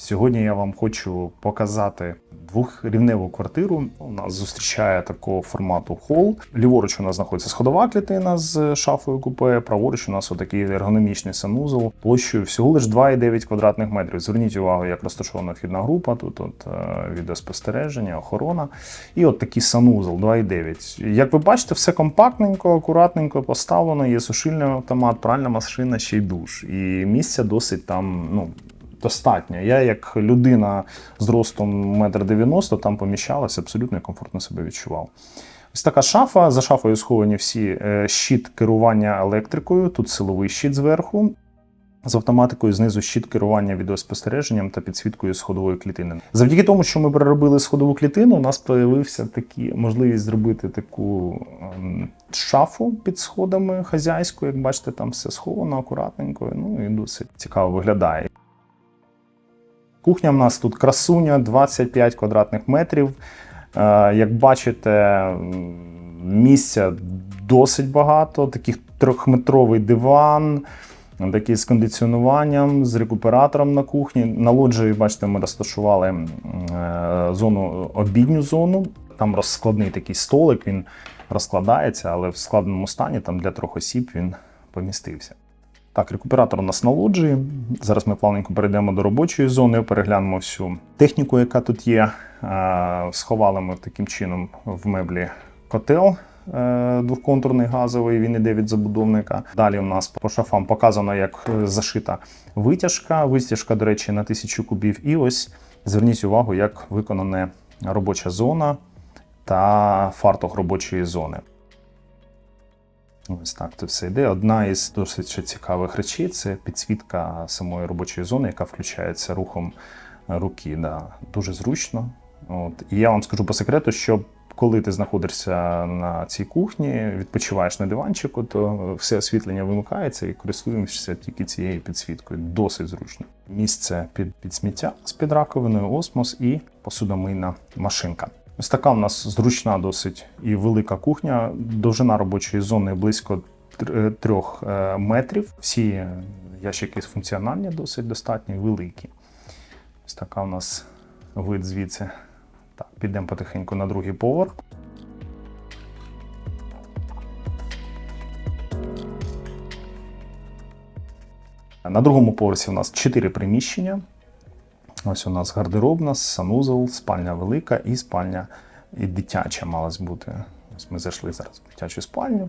Сьогодні я вам хочу показати двохрівневу квартиру. У нас зустрічає такого формату хол. Ліворуч у нас знаходиться сходова клітина з шафою купе. Праворуч у нас отакий ергономічний санузел площею всього лиш 2,9 квадратних метрів. Зверніть увагу, як розташована вхідна група. Тут от, е, відеоспостереження, охорона. І от такий санузел 2,9. Як ви бачите, все компактненько, акуратненько поставлено. Є сушильний автомат, пральна машина, ще й душ. І місця досить там. ну, достатньо. Я, як людина з ростом 1,90 м, там поміщалася, абсолютно комфортно себе відчував. Ось така шафа. За шафою сховані всі е, щит керування електрикою. Тут силовий щит зверху. З автоматикою знизу щит керування відеоспостереженням та підсвіткою сходової клітини. Завдяки тому, що ми переробили сходову клітину, у нас з'явився такі можливість зробити таку ем, шафу під сходами хазяйську. Як бачите, там все сховано акуратненько. Ну і досить цікаво виглядає. Кухня в нас тут красуня, 25 квадратних метрів. Е, Як бачите, місця досить багато. Такий трьохметровий диван, такий з кондиціонуванням, з рекуператором на кухні. На лоджії, бачите, ми розташували е, зону, обідню зону. Там розкладний такий столик, він розкладається, але в складеному стані там для трьох осіб він помістився. Так, рекуператор у нас на лоджії. Зараз ми плавненько перейдемо до робочої зони, переглянемо всю техніку, яка тут є. Е, Сховали ми таким чином в меблі котел е, двохконтурний газовий, він іде від забудовника. Далі у нас по шафам показано, як зашита витяжка. Витяжка, до речі, на 1000 кубів. І ось зверніть увагу, як виконана робоча зона та фартух робочої зони. Ось так це все йде. Одна із досить ще цікавих речей це підсвітка самої робочої зони, яка включається рухом руки. Да. Дуже зручно. От. І я вам скажу по секрету, що коли ти знаходишся на цій кухні, відпочиваєш на диванчику, то все освітлення вимикається і користуємося тільки цією підсвіткою. Досить зручно. Місце під, під сміття з під раковиною, осмос і посудомийна машинка. Ось така у нас зручна досить і велика кухня. Довжина робочої зони близько тр- трьох е, метрів. Всі ящики функціональні, досить достатньо і великі. Ось така у нас вид звідси. Так, підемо потихеньку на другий поверх. На другому поверсі у нас чотири приміщення. Ось у нас гардеробна, санузел, спальня велика і спальня і дитяча мала бути. Ось ми зайшли зараз в дитячу спальню.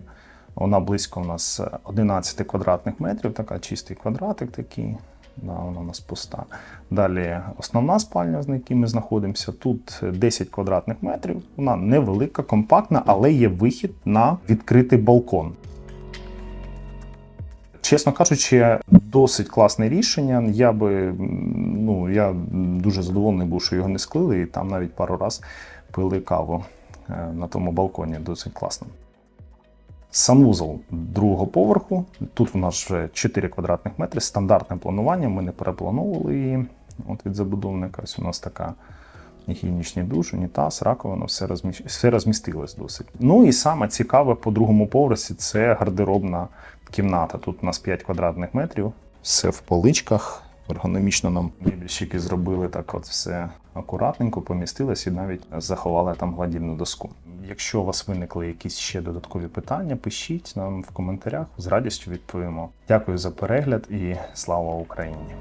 Вона близько у нас 11 квадратних метрів, така чистий квадратик такий. Да, вона у нас пуста. Далі основна спальня, з якій ми знаходимося. Тут 10 квадратних метрів. Вона невелика, компактна, але є вихід на відкритий балкон. Чесно кажучи, досить класне рішення. Я би ну я дуже задоволений був, що його не склили, і там навіть пару раз пили каву е, на тому балконі. Досить класно. Санузел другого поверху. Тут у нас вже 4 квадратних метри, стандартне планування. Ми не переплановували її. От від забудовника. Ось у нас така гігієнічний душ, унітаз, раковина, все, розміщ... все розмістилось досить. Ну і саме цікаве по другому поверсі це гардеробна кімната. Тут у нас 5 квадратних метрів, все в поличках. Ергономічно нам мебільщики зробили так, от все акуратненько, помістилось і навіть заховали там гладільну доску. Якщо у вас виникли якісь ще додаткові питання, пишіть нам в коментарях, з радістю відповімо. Дякую за перегляд і слава Україні!